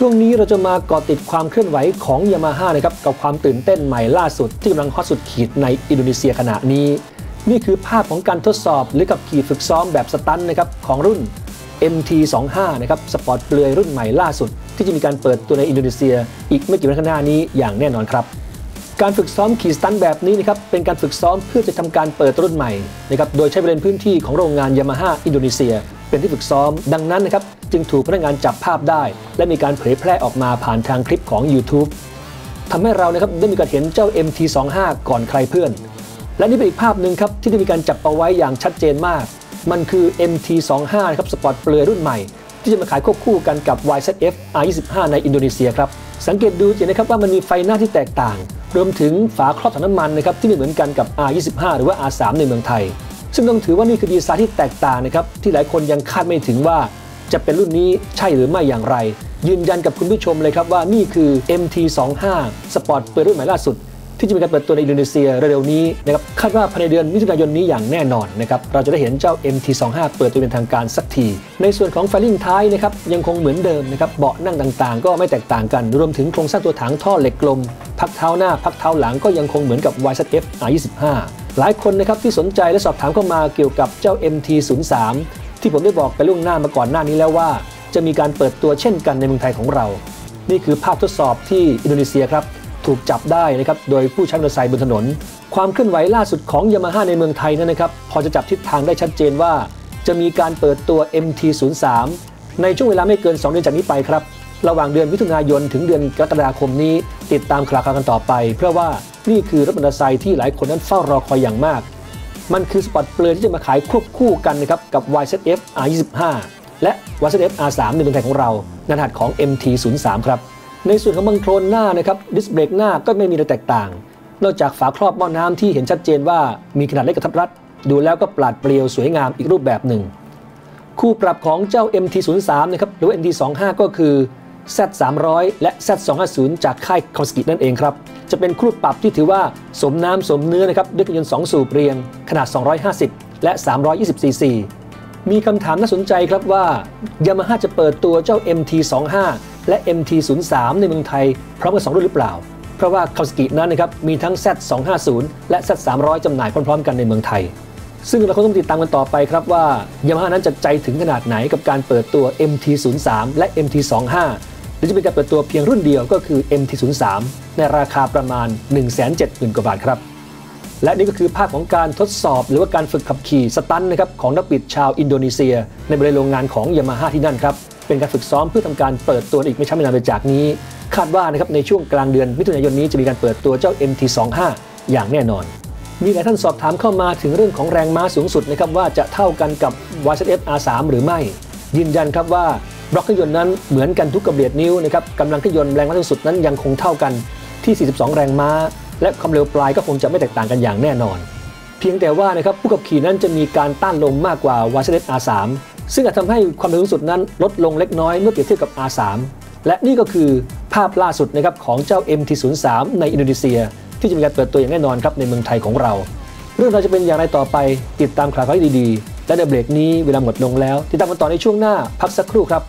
ช่วงนี้เราจะมาเกาะติดความเคลื่อนไหวของยามาฮ่านะครับกับความตื่นเต้นใหม่ล่าสุด ที่กำลังฮอตสุดขีดในอินโดนีเซียขณะนี้ นี่คือภาพของการทดสอบหรือกับขี่ฝึกซ้อมแบบสตันนะครับของรุ่น MT25 นะครับสปอร์ตเปลือยรุ่นใหม่ล่าสุด ที่จะมีการเปิดตัวในอินโดนีเซีย อีกไม่กี่วันข้างหน้านี้อย่างแน่นอนครับ การฝึกซ้อมขี่สตันแบบนี้นะครับเป็นการฝึกซ้อมเพื่อจะทำการเปิดรุ่นใหม่นะครับโดยใช้บริเวณพื้นที่ของโรงงานยามาฮ่าอินโดนีเซีย เป็นที่ฝึกซ้อม ดังนั้นนะครับจึงถูกพนักงานจับภาพได้ และมีการเผยแพร่ออกมาผ่านทางคลิปของ YouTube ทำให้เรานะครับได้มีการเห็นเจ้า MT25 ก่อนใครเพื่อน และนี่เป็นอีกภาพหนึ่งครับที่ได้มีการจับเอาไว้อย่างชัดเจนมาก มันคือ MT25 นะครับสปอร์ตเปลือยรุ่นใหม่ ที่จะมาขายควบคู่กันกับ YZF R25 ในอินโดนีเซียครับสังเกตดูจะนะครับว่ามันมีไฟหน้าที่แตกต่าง รวมถึงฝาครอบถังน้ำมันนะครับที่ไม่เหมือนกันกับ R25 หรือว่า R3 ในเมืองไทย ซึ่งต้องถือว่านี่คือดีไซน์ที่แตกต่างนะครับที่หลายคนยังคาดไม่ถึงว่าจะเป็นรุ่นนี้ใช่หรือไม่อย่างไร ยืนยันกับคุณผู้ชมเลยครับว่านี่คือ MT25 สปอร์ตเปลือยรุ่นใหม่ล่าสุด ที่จะมีการเปิดตัวในอินโดนีเซียเร็วๆนี้นะครับคาดว่าภายในเดือนมิถุนายนนี้อย่างแน่นอนนะครับเราจะได้เห็นเจ้า MT25 เปิดตัวเป็นทางการสักที ในส่วนของไฟลิ่งท้ายนะครับยังคงเหมือนเดิมนะครับเบาะนั่งต่างๆ ก็ไม่แตกต่างกัน รวมถึงโครงสร้างตัวถังท่อเหล็กกลม พักเท้าหน้า พักเท้าหลังก็ยังคงเหมือนกับ YZF R25 หลายคนนะครับที่สนใจและสอบถามเข้ามาเกี่ยวกับเจ้า MT03 ที่ผมได้บอกไปล่วงหน้ามาก่อนหน้านี้แล้วว่า จะมีการเปิดตัวเช่นกันในเมืองไทยของเรา นี่คือภาพทดสอบที่อินโดนีเซียครับถูกจับได้นะครับโดยผู้ใช้มอเตอร์ไซค์บนถนน ความเคลื่อนไหวล่าสุดของยามาฮ่าในเมืองไทยนั้นนะครับพอจะจับทิศทางได้ชัดเจนว่า จะมีการเปิดตัว MT03 ในช่วงเวลาไม่เกิน 2 เดือนจากนี้ไปครับ ระหว่างเดือนมิถุนายนถึงเดือนกรกฎาคมนี้ ติดตามข่าวกันต่อไป เพื่อว่านี่คือรถมอเตอร์ไซค์ที่หลายคนนั้นเฝ้ารอคอยอย่างมาก มันคือสปอร์ตเปลือยที่จะมาขายควบคู่กันนะครับกับ YZF R25 และ YZF R3 ในเมืองไทยของเราในรหัสของ MT03 ครับในส่วนของบังโครนหน้านะครับดิสเบรกหน้าก็ไม่มีอะไรแตกต่าง นอกจากฝาครอบหม้อน้ำที่เห็นชัดเจนว่ามีขนาดเล็กกระทัดรัด ดูแล้วก็ปราดเปรียวสวยงามอีกรูปแบบหนึ่ง คู่ปรับของเจ้า MT03 นะครับหรือ MT25 ก็คือ Z300 และ Z250 จากค่ายคอสกินั่นเองครับ จะเป็นคู่ปรับที่ถือว่าสมน้ำสมเนื้อนะครับด้วยเครื่องยนต์2สูบเรียง ขนาด 250 และ 320ซีซีมีคำถามน่าสนใจครับว่า Yamaha จะเปิดตัวเจ้า MT25 และ MT03 ในเมืองไทย พร้อมกัน2รุ่นหรือเปล่า เพราะว่าคาสกินั้นนะครับมีทั้ง Z250 และ Z300 จำหน่ายพร้อม ๆ กันในเมืองไทยซึ่งเราคงต้องติดตามกันต่อไปครับว่า Yamaha นั้นจะใจถึงขนาดไหนกับการเปิดตัว MT03 และ MT25 หรือ จะเป็นการเปิดตัวเพียงรุ่นเดียวก็คือ MT03 ในราคาประมาณ 170,000 กว่าบาทครับ และนี่ก็คือภาพของการทดสอบหรือว่าการฝึกขับขี่สตันนะครับของนักบิดชาวอินโดนีเซีย ในบริเวณโรงงานของยามาฮ่าที่นั่นครับ เป็นการฝึกซ้อมเพื่อทำการเปิดตัวอีกไม่ช้าไม่นานไปจากนี้ คาดว่านะครับในช่วงกลางเดือนมิถุนายนนี้จะมีการเปิดตัวเจ้า MT25 อย่างแน่นอน มีหลายท่านสอบถามเข้ามาถึงเรื่องของแรงม้าสูงสุดนะครับว่าจะเท่ากันกับ YZF R3 หรือไม่ ยืนยันครับว่า บล็อกเครื่องยนต์นั้นเหมือนกันทุกกระเบียดนิ้วนะครับกำลังเครื่องยนต์แรงม้าสูงสุดนั้นยังคงเท่ากันที่ 42 แรงม้า และความเร็วปลายก็คงจะไม่แตกต่างกันอย่างแน่นอน เพียงแต่ว่านะครับผู้ขับขี่นั้นจะมีการต้านลมมากกว่า YZF R3 ซึ่งอาจทำให้ความเร็วสูงสุดนั้นลดลงเล็กน้อยเมื่อเปรียบเทียบกับ R3 และนี่ก็คือภาพล่าสุดนะครับของเจ้า MT03 ในอินโดนีเซีย ที่จะมีการเปิดตัวอย่างแน่นอนครับในเมืองไทยของเรา เรื่องราวจะเป็นอย่างไรต่อไปติดตามข่าวให้ดีๆและในเบรกนี้เวลาหมดลงแล้ว ติดตามกันต่อในช่วงหน้าพักสักครู่ครับ